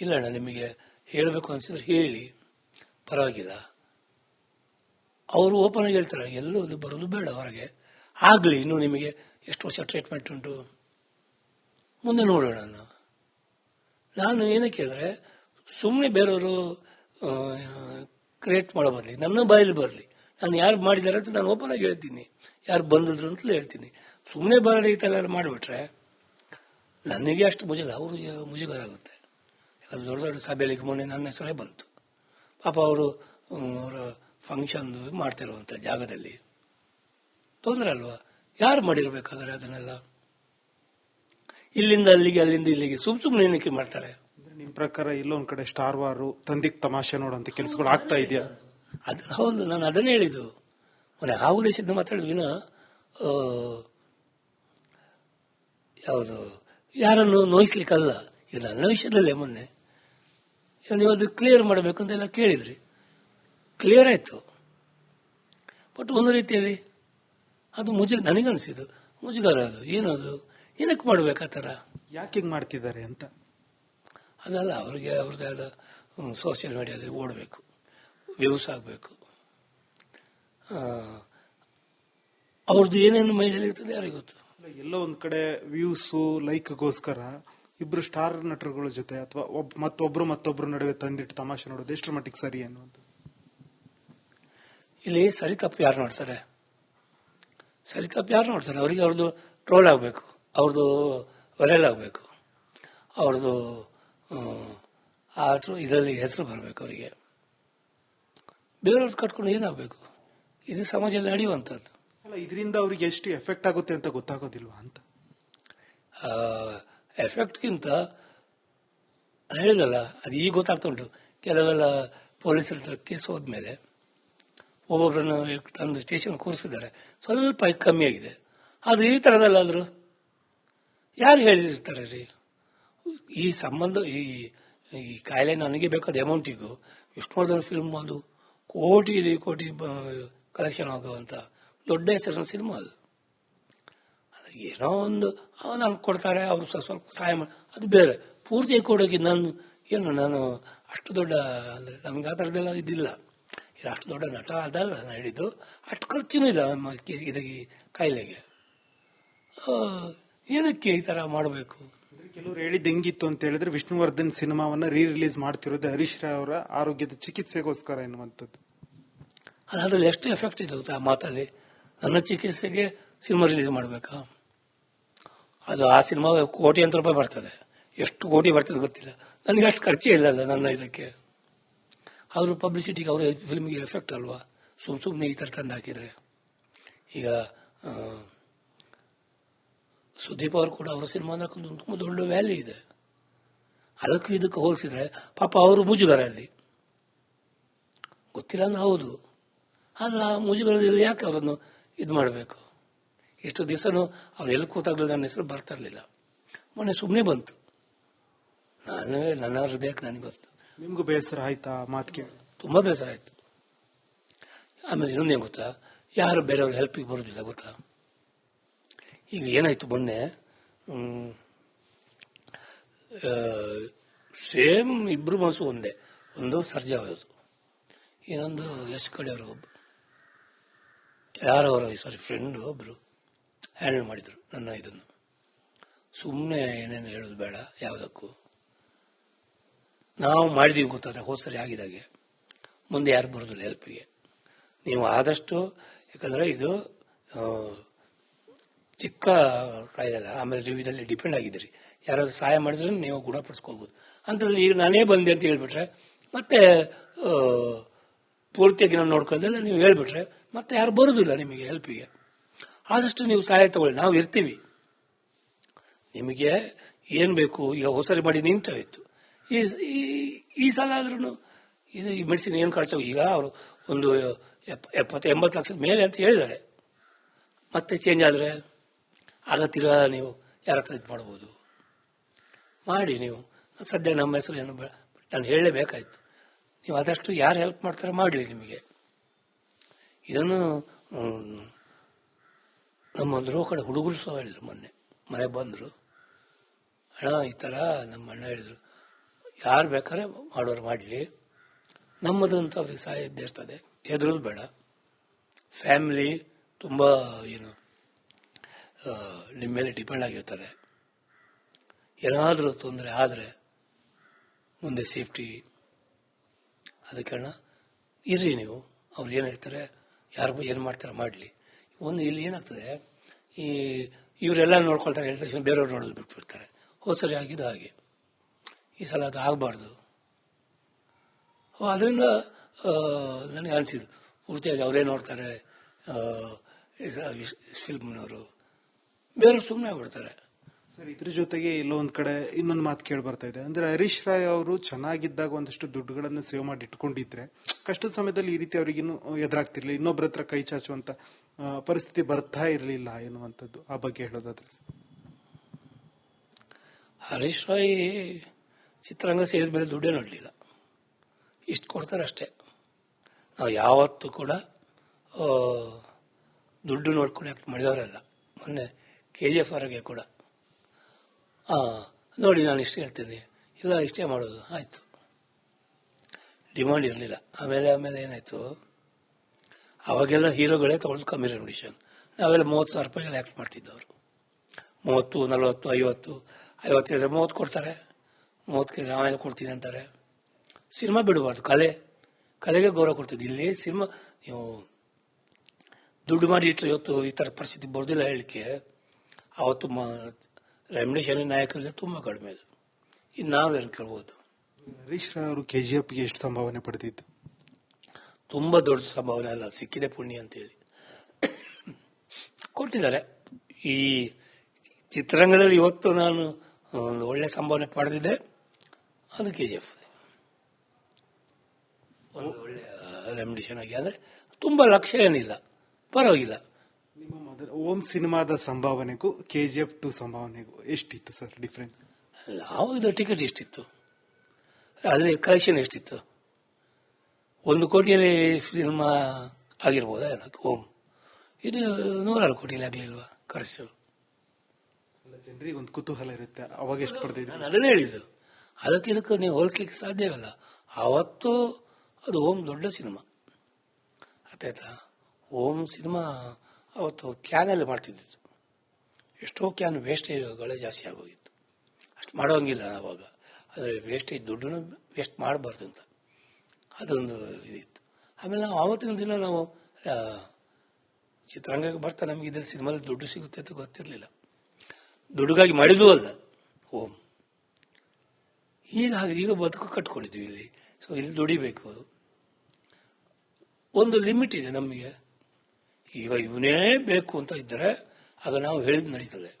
ಇಲ್ಲ ಅಣ್ಣ, ನಿಮಗೆ ಹೇಳಬೇಕು ಅನ್ಸಿದ್ರೆ ಹೇಳಿ. ಪರವಾಗಿಲ್ಲ. ಅವರು ಓಪನ್ ಆಗಿ ಹೇಳ್ತಾರೆ, ಎಲ್ಲೂ ಬರೋದು ಬೇಡ ಹೊರಗೆ. ಆಗಲಿ, ಇನ್ನು ನಿಮಗೆ ಎಷ್ಟು ವರ್ಷ ಟ್ರೀಟ್ಮೆಂಟ್ ಉಂಟು? ಮುಂದೆ ನೋಡೋಣ ನಾನು ಏನಕ್ಕೆ ಅಂದರೆ ಸುಮ್ಮನೆ ಬೇರೆಯವರು ಕ್ರಿಯೇಟ್ ಮಾಡೋ ಬರಲಿ ನನ್ನ ಬಾಯಲ್ಲಿ ಬರಲಿ. ನಾನು ಯಾರು ಮಾಡಿದ್ದಾರೆ ಅಂತ ನಾನು ಓಪನ್ ಆಗಿ ಹೇಳ್ತೀನಿ. ಯಾರು ಬಂದಿದ್ರು ಅಂತಲೂ ಹೇಳ್ತೀನಿ. ಸುಮ್ಮನೆ ಬರೋ ರೀತಿಯಲ್ಲೆಲ್ಲ ಮಾಡಿಬಿಟ್ರೆ, ನನಗೆ ಅಷ್ಟು ಮುಜುಗರ, ಅವರು ಮುಜುಗರ ಆಗುತ್ತೆ. ಯಾಕಂದ್ರೆ ದೊಡ್ಡ ದೊಡ್ಡ ಸಭೆಯಲ್ಲಿ ಮೊನ್ನೆ ನನ್ನ ಹೆಸರೇ ಬಂತು. ಪಾಪ ಅವರು ಅವರ ಫಂಕ್ಷನ್ ಮಾಡ್ತಿರುವಂಥ ಜಾಗದಲ್ಲಿ. ತೊಂದರೆ ಅಲ್ವಾ? ಯಾರು ಮಾಡಿರ್ಬೇಕಾದ್ರೆ ಅದನ್ನೆಲ್ಲ? ಇಲ್ಲಿಂದ ಅಲ್ಲಿಗೆ ಅಲ್ಲಿಂದ ಇಲ್ಲಿಗೆ. ಸುಮ್ ಸುಮ್ಮನೆ ಏನಕ್ಕೆ ಮಾಡ್ತಾರೆ? ನಿಮ್ಮ ನಿಮ್ ಪ್ರಕಾರ ಇಲ್ಲೊಂದ್ ಕಡೆ ಸ್ಟಾರ್ ವಾರು ತಂದಿಕ್ ತಮಾಷೆ ನೋಡುವಂತ ಕೆಲಸಗಳು ಆಗ್ತಾ ಇದೆಯಾ? ಅದು ಹೌದು ನಾನು ಅದನ್ನೇ ಹೇಳಿದ್ದು. ಮೊನ್ನೆ ಆ ಉದ್ದೇಶದಿಂದ ಮಾತಾಡಿದ ವಿನ ಯಾವುದು ಯಾರನ್ನು ನೋಯಿಸ್ಲಿಕ್ಕಲ್ಲ ಇದು ನನ್ನ ವಿಷಯದಲ್ಲೇ ಮೊನ್ನೆ. ನೀವು ಅದು ಕ್ಲಿಯರ್ ಮಾಡಬೇಕು ಅಂತೆಲ್ಲ ಕೇಳಿದ್ರಿ. ಕ್ಲಿಯರ್ ಆಯಿತು. ಬಟ್ ಒಂದು ರೀತಿಯಲ್ಲಿ ಅದು ಮುಜು ನನಗನ್ಸಿದ್ದು ಮುಜುಗರ ಅದು ಏನದು ಏನಕ್ಕೆ ಮಾಡ್ಬೇಕು ಆ ಥರ? ಯಾಕೆ ಹಿಂಗ್ ಮಾಡ್ತಿದ್ದಾರೆ ಅಂತ? ಅದಲ್ಲ ಅವ್ರಿಗೆ ಅವ್ರದ್ದೇ ಆದ ಸೋಷಿಯಲ್ ಮೀಡಿಯಾದಲ್ಲಿ ಓಡಬೇಕು ವ್ಯೂಸ್ ಆಗಬೇಕು. ಅವ್ರದ್ದು ಏನೇನು ಮೈಂಡಲ್ಲಿ ಇರ್ತದೆ ಯಾರಿಗೆ ಗೊತ್ತು. ಎಲ್ಲೋ ಒಂದು ಕಡೆ ವ್ಯೂಸ್ ಲೈಕ್ಗೋಸ್ಕರ ಇಬ್ರು ಸ್ಟಾರ್ ನಟರುಗಳ ಜೊತೆ ಅಥವಾ ಮತ್ತೊಬ್ರು ಮತ್ತೊಬ್ರು ನಡುವೆ ತಂದಿಟ್ಟು ತಮಾಷೆ ನೋಡೋದು ಎಷ್ಟು ಮಟ್ಟಿಗೆ ಸರಿ ಅನ್ನುವಂತ ಇಲ್ಲಿ ಸರಿ ತಪ್ಪು ಯಾರು ನೋಡ್ತಾರೆ ಸರಿ? ತಪ್ಪು ಯಾರು ನೋಡ್ತಾರೆ ಅವರಿಗೆ ಅವ್ರದ್ದು ಟ್ರೋಲ್ ಆಗಬೇಕು ಅವ್ರದ್ದು ವೈರಲ್ ಆಗಬೇಕು ಅವ್ರದ್ದು ಆ ಟ್ರೋ ಇದರಲ್ಲಿ ಹೆಸರು ಬರಬೇಕು ಅವರಿಗೆ. ಬೇರೆಯವ್ರದ್ದು ಕಟ್ಕೊಂಡು ಏನಾಗಬೇಕು? ಇದು ಸಮಾಜದಲ್ಲಿ ನಡೆಯುವಂಥದ್ದು. ಅಲ್ಲ ಇದರಿಂದ ಅವ್ರಿಗೆ ಎಷ್ಟು ಎಫೆಕ್ಟ್ ಆಗುತ್ತೆ ಅಂತ ಗೊತ್ತಾಗೋದಿಲ್ವಾ ಅಂತ? ಎಫೆಕ್ಟ್ಗಿಂತ ಹೇಳಿದಲ್ಲ, ಅದು ಈಗ ಗೊತ್ತಾಗ್ತಾ ಉಂಟು. ಕೆಲವೆಲ್ಲ ಪೊಲೀಸರ ಹತ್ರ ಕೇಸ್ ಹೋದ್ಮೇಲೆ ಒಬ್ಬೊಬ್ಬರನ್ನು ತಂದು ಸ್ಟೇಷನ್ ಕೂರಿಸಿದ್ದಾರೆ. ಸ್ವಲ್ಪ ಕಮ್ಮಿ ಆಗಿದೆ. ಆದರೆ ಈ ಥರದಲ್ಲಾದರೂ ಯಾರು ಹೇಳಿರ್ತಾರೆ ರೀ? ಈ ಸಂಬಂಧ, ಈ ಈ ಕಾಯಿಲೆ ನನಗೆ ಬೇಕಾದ ಅಮೌಂಟಿಗೂ ವಿಷ್ಣುವರ್ಧನ್ ಫಿಲ್ಮ್ ಅದು? ಕೋಟಿ ಕೋಟಿ ಕಲೆಕ್ಷನ್ ಆಗುವಂಥ ದೊಡ್ಡ ಹೆಸರಿನ ಸಿನಿಮಾ ಅದು. ಏನೋ ಒಂದು ನಾನು ಕೊಡ್ತಾರೆ ಅವರು ಸ್ವಲ್ಪ ಸಹಾಯ ಮಾಡಿ ಅದು ಬೇರೆ. ಪೂರ್ತಿ ಕೊಡೋಕೆ ನಾನು ಏನು ನಾನು ಅಷ್ಟು ದೊಡ್ಡ ಅಂದರೆ ನಮ್ಗೆ ಆ ಥರದ್ದೆಲ್ಲ ಇದಿಲ್ಲ. ಇದು ಅಷ್ಟು ದೊಡ್ಡ ನಟ ಅದಲ್ಲ ನಾನು ಹೇಳಿದ್ದು. ಅಷ್ಟು ಖರ್ಚೂ ಇಲ್ಲ ನಮ್ಮ ಇದಕ್ಕೆ ಕಾಯಿಲೆಗೆ. ಏನಕ್ಕೆ ಈ ಥರ ಮಾಡಬೇಕು? ಕೆಲವರು ಹೇಳಿದ್ದು ಹೆಂಗಿತ್ತು ಅಂತ ಹೇಳಿದ್ರೆ ವಿಷ್ಣುವರ್ಧನ್ ಸಿನಿಮಾವನ್ನು ರೀ ರಿಲೀಸ್ ಮಾಡ್ತಿರೋದು ಹರೀಶ್ ರಾವ್ ಅವರ ಆರೋಗ್ಯದ ಚಿಕಿತ್ಸೆಗೋಸ್ಕರ ಎನ್ನುವಂಥದ್ದು. ಅದ್ರಲ್ಲಿ ಎಷ್ಟು ಎಫೆಕ್ಟ್ ಇದೆ ಗೊತ್ತಾ ಆ ಮಾತಲ್ಲಿ? ನನ್ನ ಚಿಕಿತ್ಸೆಗೆ ಸಿನಿಮಾ ರಿಲೀಸ್ ಮಾಡಬೇಕಾ? ಅದು ಆ ಸಿನಿಮಾ ಕೋಟಿ ಅಂತ ರೂಪಾಯಿ ಬರ್ತದೆ. ಎಷ್ಟು ಕೋಟಿ ಬರ್ತದೆ ಗೊತ್ತಿಲ್ಲ. ನನಗೆ ಅಷ್ಟು ಖರ್ಚೇ ಇಲ್ಲಲ್ಲ ನನ್ನ ಇದಕ್ಕೆ. ಅವರು ಪಬ್ಲಿಸಿಟಿಗೆ ಅವರ ಫಿಲ್ಮ್ಗೆ ಎಫೆಕ್ಟ್ ಅಲ್ವಾ? ಸುಮ್ ಸುಮ್ಮನೆ ಈ ಥರ ತಂದು ಹಾಕಿದರೆ. ಈಗ ಸುದೀಪ್ ಅವರು ಕೂಡ ಅವರ ಸಿನಿಮಾ ತುಂಬ ದೊಡ್ಡ ವ್ಯಾಲ್ಯೂ ಇದೆ. ಅದಕ್ಕೂ ಇದಕ್ಕೆ ಹೋಲಿಸಿದ್ರೆ, ಪಾಪ ಅವರು ಮುಜುಗರ ಅಲ್ಲಿ ಗೊತ್ತಿಲ್ಲ ಹೌದು. ಆದ್ರೆ ಆ ಮುಜುಗರದಲ್ಲಿ ಯಾಕೆ ಅವರನ್ನು ಇದು ಮಾಡಬೇಕು ಎಷ್ಟು ದಿವಸನೂ ಅವ್ರು ಎಲ್ಲಿ ಕೂತಾಗ್ಲೂ ನನ್ನ ಹೆಸರು ಬರ್ತಾ ಇರಲಿಲ್ಲ ಮೊನ್ನೆ ಸುಮ್ಮನೆ ಬಂತು. ನಾನು ನನ್ನ ಹೃದಯಕ್ಕೆ ನನಗೆ ಗೊತ್ತು. ನಿಮ್ಗೂ ಬೇಸರ ಆಯ್ತಾ ಕೇಳಿ? ತುಂಬ ಬೇಸರ ಆಯ್ತು. ಆಮೇಲೆ ಇನ್ನೊಂದೇನು ಗೊತ್ತಾ? ಯಾರು ಬೇರೆಯವ್ರ ಹೆಲ್ಪಿಗೆ ಬರೋದಿಲ್ಲ ಗೊತ್ತಾ? ಈಗ ಏನಾಯ್ತು ಮೊನ್ನೆ ಸೇಮ್ ಇಬ್ರು ಮನಸ್ಸು ಒಂದೇ ಒಂದು ಸರ್ಜಾ ಅವರು ಇನ್ನೊಂದು ಎಸ್ ಕಡೆಯವರು ಒಬ್ರು. ಯಾರವರು ಸಾರಿ ಫ್ರೆಂಡು ಒಬ್ರು. ಹ್ಯಾಂಡಲ್ ಮಾಡಿದ್ರು ನನ್ನ ಇದನ್ನು. ಸುಮ್ಮನೆ ಏನೇನು ಹೇಳೋದು ಬೇಡ, ಯಾವುದಕ್ಕೂ. ನಾವು ಮಾಡಿದೀವಿ ಗೊತ್ತಾದ್ರೆ ಹೋದ ಸರಿ ಆಗಿದಾಗೆ. ಮುಂದೆ ಯಾರು ಬರೋದಿಲ್ಲ ಹೆಲ್ಪಿಗೆ ನೀವು ಆದಷ್ಟು, ಯಾಕಂದರೆ ಇದು ಚಿಕ್ಕ ಕಾಯಿಲೆ ಅಲ್ಲ, ಆಮೇಲೆ ನೀವು ಇದರಲ್ಲಿ ಡಿಪೆಂಡ್ ಆಗಿದ್ದೀರಿ. ಯಾರಾದ್ರೂ ಸಹಾಯ ಮಾಡಿದ್ರೆ ನೀವು ಗುಣಪಡಿಸ್ಕೋಬಹುದು ಅಂತಲ್ಲಿ ಈಗ ನಾನೇ ಬಂದೆ ಅಂತ ಹೇಳ್ಬಿಟ್ರೆ, ಮತ್ತೆ ಪೂರ್ತಿಯಾಗಿ ನಾನು ನೋಡ್ಕೊಳ್ಳೋದಲ್ಲ ನೀವು ಹೇಳ್ಬಿಟ್ರೆ, ಮತ್ತೆ ಯಾರು ಬರೋದಿಲ್ಲ ನಿಮಗೆ ಹೆಲ್ಪಿಗೆ ಆದಷ್ಟು ನೀವು ಸಹಾಯ ತಗೊಳ್ಳಿ. ನಾವು ಇರ್ತೀವಿ. ನಿಮಗೆ ಏನು ಬೇಕು, ಈಗ ಹೊಸರಿ ಮಾಡಿ ನಿಂತಾಯಿತು ಈ ಈ- ಸಲ ಆದ್ರೂ ಇದು ಈ ಮೆಡಿಸಿನ್ ಏನು ಖರ್ಚು ಈಗ ಅವರು ಒಂದು ಎಪ್ಪ- ಎಪ್ಪತ್ತು, ಎಂಬತ್ತು ಲಕ್ಷದ ಮೇಲೆ ಅಂತ ಹೇಳಿದ್ದಾರೆ. ಮತ್ತೆ ಚೇಂಜ್ ಆದರೆ ಆಗತ್ತಿರ ನೀವು ಯಾರ ಹತ್ರ ಇದು ಮಾಡ್ಬೋದು? ಮಾಡಿ ನೀವು. ಸದ್ಯ ನಮ್ಮ ಹೆಸರು ಏನು ನಾನು ಹೇಳಲೇಬೇಕಾಯ್ತು. ನೀವು ಆದಷ್ಟು ಯಾರು ಹೆಲ್ಪ್ ಮಾಡ್ತಾರೆ ಮಾಡಲಿ ನಿಮಗೆ. ಇದನ್ನು ನಮ್ಮ ಕಡೆ ಹುಡುಗರು ಸಹ ಹೇಳಿದ್ರು ಮೊನ್ನೆ. ಮನೆ ಬಂದರು. ಅಣ್ಣ, ಈ ಥರ ನಮ್ಮ ಅಣ್ಣ ಹೇಳಿದರು. ಯಾರು ಬೇಕಾದ್ರೆ ಮಾಡೋರು ಮಾಡಲಿ. ನಮ್ಮದಂತ ವ್ಯವಸಾಯ ಇದ್ದೇ ಇರ್ತದೆ. ಹೆದರೋದು ಬೇಡ. ಫ್ಯಾಮಿಲಿ ತುಂಬ ಏನು ನಿಮ್ಮ ಮೇಲೆ ಡಿಪೆಂಡ್ ಆಗಿರ್ತಾರೆ ಏನಾದರೂ ತೊಂದರೆ ಆದರೆ ಮುಂದೆ ಸೇಫ್ಟಿ. ಅದಕ್ಕೆ ಅಣ್ಣ, ಇರ್ರಿ ನೀವು. ಅವ್ರು ಏನು ಹೇಳ್ತಾರೆ, ಯಾರು ಏನು ಮಾಡ್ತಾರೆ ಮಾಡಲಿ. ಒಂದು ಇಲ್ಲಿ ಏನಾಗ್ತದೆ, ಈ ಇವರೆಲ್ಲ ನೋಡ್ಕೊಳ್ತಾರೆ, ಹೇಳಿದ ತಕ್ಷಣ ಬೇರೆಯವ್ರು ನೋಡೋದು ಬಿಟ್ಬಿಡ್ತಾರೆ. ಸರಿ ಆಗಿದ್ದು ಹಾಗೆ. ಈ ಸಲ ಅದು ಆಗಬಾರ್ದು. ಅದರಿಂದ ನನಗೆ ಅನಿಸಿದ್ದು, ಪೂರ್ತಿಯಾಗಿ ಅವರೇ ನೋಡ್ತಾರೆ ಫಿಲ್ಮ್ನವರು. ಬೇರೆಯವ್ರು ಸುಮ್ಮನೆ ಆಗ್ಬಿಡ್ತಾರೆ. ಇದ್ರ ಜೊತೆಗೆ ಎಲ್ಲೋ ಒಂದ್ ಕಡೆ ಇನ್ನೊಂದು ಮಾತು ಕೇಳಿ ಬರ್ತಾ ಇದೆ. ಅಂದ್ರೆ ಹರೀಶ್ ರಾಯ್ ಅವರು ಚೆನ್ನಾಗಿದ್ದಾಗ ಒಂದಷ್ಟು ದುಡ್ಡುಗಳನ್ನ ಸೇವ್ ಮಾಡಿ ಇಟ್ಕೊಂಡಿದ್ರೆ, ಕಷ್ಟದ ಸಮಯದಲ್ಲಿ ಈ ರೀತಿ ಅವರಿಗಿನ್ನೂ ಎದುರಾಗ್ತಿರ್ಲಿಲ್ಲ ಇನ್ನೊಬ್ಬರ ಹತ್ರ ಕೈ ಚಾಚುವಂತ ಪರಿಸ್ಥಿತಿ ಬರ್ತಾ ಇರಲಿಲ್ಲ ಎನ್ನುವಂಥದ್ದು ಆ ಬಗ್ಗೆ ಹೇಳೋದಾದ್ರೆ ಹರೀಶ್ ರಾಯ್ ಚಿತ್ರರಂಗ ಸೇರಿದ ಮೇಲೆ ದುಡ್ಡೇ ನೋಡಲಿಲ್ಲ. ಇಷ್ಟು ಕೊಡ್ತಾರೆ ಅಷ್ಟೇ. ನಾವು ಯಾವತ್ತೂ ಕೂಡ ದುಡ್ಡು ನೋಡ್ಕೊಂಡು ಮಾಡಿದವರಲ್ಲ. ಮೊನ್ನೆ ಕೆ ಜಿ ಎಫ್ ಅವರಿಗೆ ಕೂಡ. ನೋಡಿ, ನಾನು ಇಷ್ಟು ಹೇಳ್ತೀನಿ. ಇಲ್ಲ, ಇಷ್ಟೇ ಮಾಡೋದು. ಆಯಿತು. ಡಿಮಾಂಡ್ ಇರಲಿಲ್ಲ. ಆಮೇಲೆ ಆಮೇಲೆ ಏನಾಯಿತು? ಅವಾಗೆಲ್ಲ ಹೀರೋಗಳೇ ತಗೊಂಡು ಕಮ್ಮಿ ರೆಮಿಡಿಷನ್ ನಾವೆಲ್ಲ ಮೂವತ್ತು ಸಾವಿರ ರೂಪಾಯಿಗೆಲ್ಲ ಆ್ಯಕ್ಟ್ ಮಾಡ್ತಿದ್ದವರು. ಮೂವತ್ತು, ನಲವತ್ತು, ಐವತ್ತು ಐವತ್ತು ಹೇಳಿದ್ರೆ ಮೂವತ್ತು ಕೊಡ್ತಾರೆ. ಮೂವತ್ತು ಕೇಳಿದ್ರೆ ಆಮೇಲೆ ಕೊಡ್ತೀನಿ ಅಂತಾರೆ. ಸಿನಿಮಾ ಬಿಡಬಾರ್ದು. ಕಲೆ. ಕಲೆಗೆ ಗೌರವ ಕೊಡ್ತಿದ್ದೆ ಇಲ್ಲಿ ಸಿನಿಮಾ, ನೀವು ದುಡ್ಡು ಮಾಡಿ ಇಟ್ಟರೆ ಇವತ್ತು ಈ ಥರ ಪರಿಸ್ಥಿತಿ ಬರೋದಿಲ್ಲ ಹೇಳಿಕೆ ಅವತ್ತು ಮ ರೆಮ್ಯುನೇಷನ್ ನಾಯಕರಿಗೆ ತುಂಬ ಕಡಿಮೆ ಅದು. ಇನ್ನು ನಾವೇನು ಕೇಳ್ಬೋದು? ಹರೀಶ್ ಕೆ ಜಿ ಕೆಜಿಎಫ್ಗೆ ಎಷ್ಟು ಸಂಭಾವನೆ ಪಡೆದಿದ್ದು? ತುಂಬ ದೊಡ್ಡ ಸಂಭಾವನೆ ಅಲ್ಲ ಸಿಕ್ಕಿದೆ ಪುಣ್ಯ ಅಂತೇಳಿ. ಕೊಟ್ಟಿದ್ದಾರೆ. ಈ ಚಿತ್ರರಂಗದಲ್ಲಿ ಇವತ್ತು ನಾನು ಒಂದು ಒಳ್ಳೆ ಸಂಭಾವನೆ ಪಡೆದಿದ್ದೆ. ಅದು ಕೆ ಜಿ ಎಫ್ ಒಂದು ಒಳ್ಳೆ ರೆಮಿಡಿಷನ್ ಆಗಿ. ಅಂದರೆ ತುಂಬ ಲಕ್ಷ್ಯ ಏನಿಲ್ಲ. ಪರವಾಗಿಲ್ಲ. ಮೊದಲ ಓಂ ಸಿನಿಮಾದ ಸಂಭಾವನೆಗೂ ಎಫ್ ಟು ಸಂಭಾವನೆಗೂ ಎಷ್ಟಿತ್ತು ಸರ್ ಡಿಫ್ರೆನ್ಸ್ ಆವಾಗ ಟಿಕೆಟ್ ಎಷ್ಟಿತ್ತು? ಅಲ್ಲಿ ಕಲೆಕ್ಷನ್ ಎಷ್ಟಿತ್ತು? ಒಂದು ಕೋಟಿಯಲ್ಲಿ ಸಿನಿಮಾ ಆಗಿರ್ಬೋದಾ ಓಂ. ಇದು ನೂರಾರು ಕೋಟಿಯಲ್ಲಿ ಆಗಲಿಲ್ವಾ ಖರ್ಚು? ಜನರಿಗೆ ಒಂದು ಕುತೂಹಲ ಇರುತ್ತೆ. ಅವಾಗ ಎಷ್ಟು ಪಡೆದಿದ್ದೆ ನಾನು ಅದನ್ನೇ ಹೇಳಿದ್ದು. ಅದಕ್ಕೆ ಇದಕ್ಕೆ ನೀವು ಹೋಲಿಸ್ಲಿಕ್ಕೆ ಸಾಧ್ಯವಿಲ್ಲ ಆವತ್ತು ಅದು ಓಂ ದೊಡ್ಡ ಸಿನಿಮಾ. ಅತ್ತಾಯ್ತಾ ಓಂ ಸಿನಿಮಾ ಅವತ್ತು ಕ್ಯಾನಲ್ಲಿ ಮಾಡ್ತಿದ್ದಿತ್ತು ಎಷ್ಟೋ ಕ್ಯಾನ್ ವೇಸ್ಟೇಜ್ಗಳೇ ಜಾಸ್ತಿ ಆಗೋಗಿತ್ತು. ಅಷ್ಟು ಮಾಡೋಂಗಿಲ್ಲ ಆವಾಗ ಆದರೆ ವೇಸ್ಟೇಜ್ ದುಡ್ಡನ್ನು ವೇಸ್ಟ್ ಮಾಡಬಾರ್ದು ಅಂತ. ಅದೊಂದು ಇದಿತ್ತು. ಆಮೇಲೆ ನಾವು ಆವತ್ತಿನ ದಿನ ನಾವು ಚಿತ್ರರಂಗಕ್ಕೆ ಬರ್ತಾ ನಮಗೆ ಇದ್ರಲ್ಲಿ ಸಿನಿಮಾದಲ್ಲಿ ದುಡ್ಡು ಸಿಗುತ್ತೆ ಅಂತ ಗೊತ್ತಿರಲಿಲ್ಲ. ದುಡ್ಡುಗಾಗಿ ಮಾಡಿದ್ದು ಅಲ್ಲ. ಓಂ. ಈಗ ಹಾಗೆ, ಈಗ ಬದುಕು ಕಟ್ಕೊಂಡಿದ್ವಿ ಇಲ್ಲಿ. ಸೊ ಇಲ್ಲಿ ದುಡಿಬೇಕು. ಒಂದು ಲಿಮಿಟ್ ಇದೆ ನಮಗೆ. ಈಗ ಇವನೇ ಬೇಕು ಅಂತ ಇದ್ದರೆ ಆಗ ನಾವು ಹೇಳಿದ್ ನಡೀತದೆ.